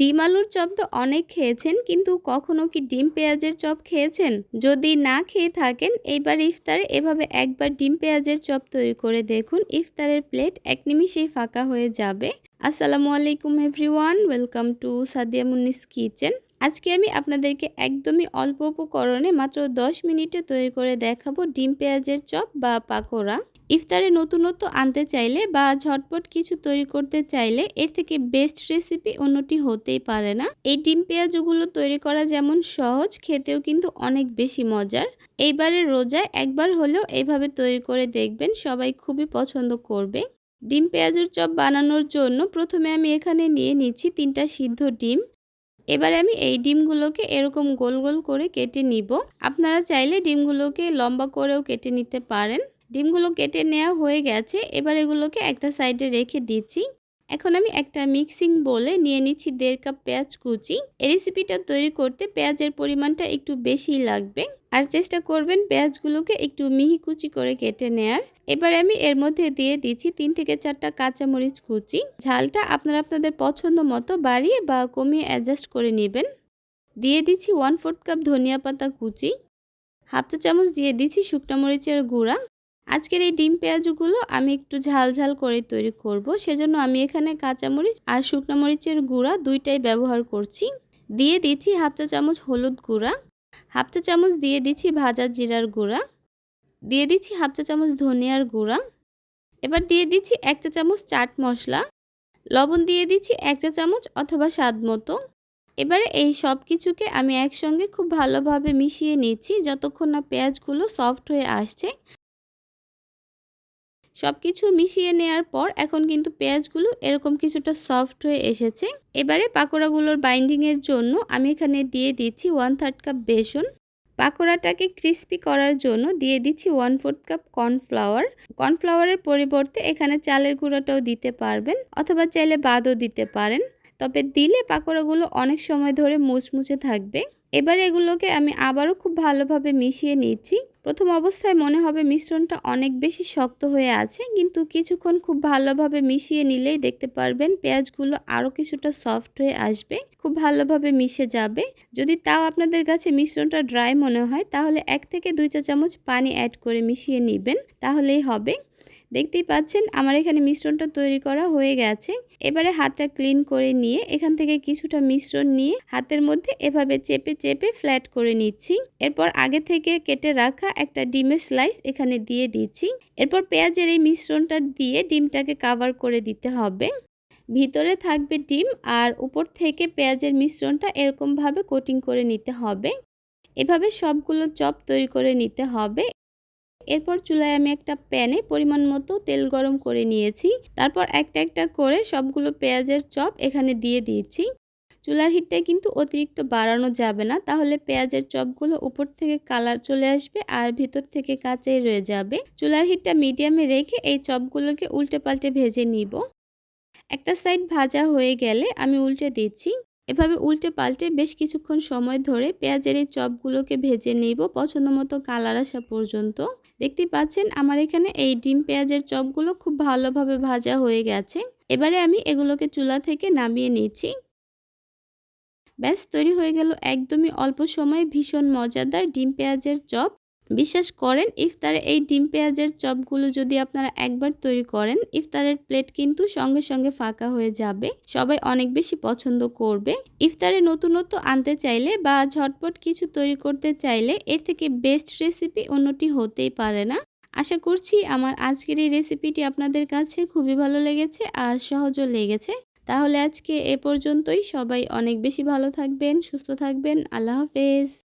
ডিম আলুর চপ তো অনেক খেয়েছেন, কিন্তু কখনো কি ডিম পেঁয়াজের চপ খেয়েছেন? যদি না খেয়ে থাকেন, এইবার ইফতারে এভাবে একবার ডিম পেঁয়াজের চপ তৈরি করে দেখুন। ইফতারের প্লেট এক নিমিষেই ফাঁকা হয়ে যাবে। আসসালামু আলাইকুম everyone, welcome to Sadia Munni's kitchen. আজকে আমি আপনাদেরকে একদমই অল্প উপকরণে মাত্র 10 মিনিটে তৈরি করে দেখাবো ডিম পেঁয়াজের চপ বা পাকোড়া। ইফতারে নতুনত্ব আনতে চাইলে বা ঝটপট কিছু তৈরি করতে চাইলে এর থেকে বেস্ট রেসিপি অন্যটি হতেই পারে না। এই ডিম পেঁয়াজগুলো তৈরি করা যেমন সহজ, খেতেও কিন্তু অনেক বেশি মজার। এইবারে রোজায় একবার হলেও এইভাবে তৈরি করে দেখবেন, সবাই খুবই পছন্দ করবে। ডিম পেঁয়াজুর চপ বানানোর জন্য প্রথমে আমি এখানে নিয়ে নিচ্ছি তিনটা সিদ্ধ ডিম। এবারে আমি এই ডিমগুলোকে এরকম গোল গোল করে কেটে নিব। আপনারা চাইলে ডিমগুলোকে লম্বা করেও কেটে নিতে পারেন। ডিমগুলো কেটে নেওয়া হয়ে গেছে। এবার এগুলোকে একটা সাইডে রেখে দিচ্ছি। এখন আমি একটা মিক্সিং বলে নিয়ে নিচ্ছি দেড় কাপ পেঁয়াজ কুচি। এই রেসিপিটা তৈরি করতে পেঁয়াজের পরিমাণটা একটু বেশি লাগবে। আর চেষ্টা করবেন পেঁয়াজগুলোকে একটু মিহি কুচি করে কেটে নেয়ার। এবার আমি এর মধ্যে দিয়ে দিচ্ছি তিন থেকে চারটা কাঁচামরিচ কুচি। ঝালটা আপনারা আপনাদের পছন্দ মতো বাড়িয়ে বা কমিয়ে অ্যাডজাস্ট করে নেবেন। দিয়ে দিচ্ছি ওয়ান ফোর্থ কাপ ধনিয়া পাতা কুচি। হাফ চা চামচ দিয়ে দিচ্ছি শুকনো মরিচের গুঁড়া। আজকের এই ডিম পেঁয়াজগুলো আমি একটু ঝাল ঝাল করে তৈরি করব। সেজন্য আমি এখানে কাঁচামরিচ আর শুকনো মরিচের গুঁড়া দুইটাই ব্যবহার করছি। দিয়ে দিচ্ছি হাফ চা চামচ হলুদ গুঁড়া, হাফ চা চামচ দিয়ে দিচ্ছি ভাজা জিরার গুঁড়া, দিয়ে দিচ্ছি হাফ চা চামচ ধনিয়ার গুঁড়া। এবার দিয়ে দিচ্ছি এক চা চামচ চাট মশলা, লবণ দিয়ে দিচ্ছি এক চা চামচ অথবা স্বাদ মতো। এবারে এই সব কিছুকে আমি একসঙ্গে খুব ভালোভাবে মিশিয়ে নিচ্ছি, যতক্ষণ না পেঁয়াজগুলো সফট হয়ে আসছে। সব কিছু মিশিয়ে নেওয়ার পর এখন কিন্তু পেঁয়াজগুলো এরকম কিছুটা সফট হয়ে এসেছে। এবারে পাকোড়াগুলোর বাইন্ডিংয়ের জন্য আমি এখানে দিয়ে দিচ্ছি ওয়ান থার্ড কাপ বেসন। পাকোড়াটাকে ক্রিস্পি করার জন্য দিয়ে দিচ্ছি ওয়ান ফোর্থ কাপ কর্নফ্লাওয়ার কর্নফ্লাওয়ারের পরিবর্তে এখানে চালের গুঁড়োটাও দিতে পারবেন অথবা চাইলে বাদও দিতে পারেন। তবে দিলে পাকোড়াগুলো অনেক সময় ধরে মুচমুচে থাকবে। এবার এগুলোকে আমি আবারও খুব ভালোভাবে মিশিয়ে নিচ্ছি। প্রথম অবস্থায় মনে হবে মিশ্রণটা অনেক বেশি শক্ত হয়ে আছে, কিন্তু কিছুক্ষণ খুব ভালোভাবে মিশিয়ে নিলেই দেখতে পারবেন পেঁয়াজগুলো আরও কিছুটা সফট হয়ে আসবে, খুব ভালোভাবে মিশে যাবে। যদি তাও আপনাদের কাছে মিশ্রণটা ড্রাই মনে হয়, তাহলে এক থেকে দুই চা চামচ পানি অ্যাড করে মিশিয়ে নেবেন, তাহলেই হবে। দেখতেই পাচ্ছেন আমার এখানে মিশ্রণটা তৈরি করা হয়ে গেছে। এবারে হাতটা ক্লিন করে নিয়ে এখান থেকে কিছুটা মিশ্রণ নিয়ে হাতের মধ্যে এভাবে চেপে চেপে ফ্ল্যাট করে নিচ্ছি। এরপর আগে থেকে কেটে রাখা একটা ডিমের স্লাইস এখানে দিয়ে দিচ্ছি। এরপর পেঁয়াজের এই মিশ্রণটা দিয়ে ডিমটাকে কাভার করে দিতে হবে। ভিতরে থাকবে ডিম আর উপর থেকে পেঁয়াজের মিশ্রণটা এরকমভাবে কোটিং করে নিতে হবে। এভাবে সবগুলো চপ তৈরি করে নিতে হবে। এরপর চুলায় আমি একটা প্যানে পরিমাণ মতো তেল গরম করে নিয়েছি। তারপর একটা একটা করে সবগুলো পেঁয়াজের চপ এখানে দিয়ে দিয়েছি। চুলার হিটটা কিন্তু অতিরিক্ত বাড়ানো যাবে না, তাহলে পেঁয়াজের চপগুলো উপর থেকে কালার চলে আসবে আর ভিতর থেকে কাঁচাই রয়ে যাবে। চুলার হিটটা মিডিয়ামে রেখে এই চপগুলোকে উল্টে পাল্টে ভেজে নিব। একটা সাইড ভাজা হয়ে গেলে আমি উল্টে দিচ্ছি। এভাবে উল্টে পাল্টে বেশ কিছুক্ষণ সময় ধরে পেঁয়াজের এই চপগুলোকে ভেজে নিব পছন্দ মতো কালার আসা পর্যন্ত। দেখতে পাচ্ছেন আমার এখানে এই ডিম পেঁয়াজের চপগুলো খুব ভালোভাবে ভাজা হয়ে গেছে। এবারে আমি এগুলোকে চুলা থেকে নামিয়ে নিচ্ছি। ব্যাস, তৈরি হয়ে গেল একদমই অল্প সময়ে ভীষণ মজাদার ডিম পেঁয়াজের চপ। বিশ্বাস করেন, ইফতারে এই ডিম পেঁয়াজের চপগুলো যদি আপনারা একবার তৈরি করেন, ইফতারের প্লেট কিন্তু সঙ্গে সঙ্গে ফাঁকা হয়ে যাবে। সবাই অনেক বেশি পছন্দ করবে। ইফতারে নতুনত্ব আনতে চাইলে বা ঝটপট কিছু তৈরি করতে চাইলে এর থেকে বেস্ট রেসিপি অন্যটি হতেই পারে না। আশা করছি আমার আজকের এই রেসিপিটি আপনাদের কাছে খুবই ভালো লেগেছে আর সহজও লেগেছে। তাহলে আজকে এ পর্যন্তই। সবাই অনেক বেশি ভালো থাকবেন, সুস্থ থাকবেন। আল্লাহ হাফেজ।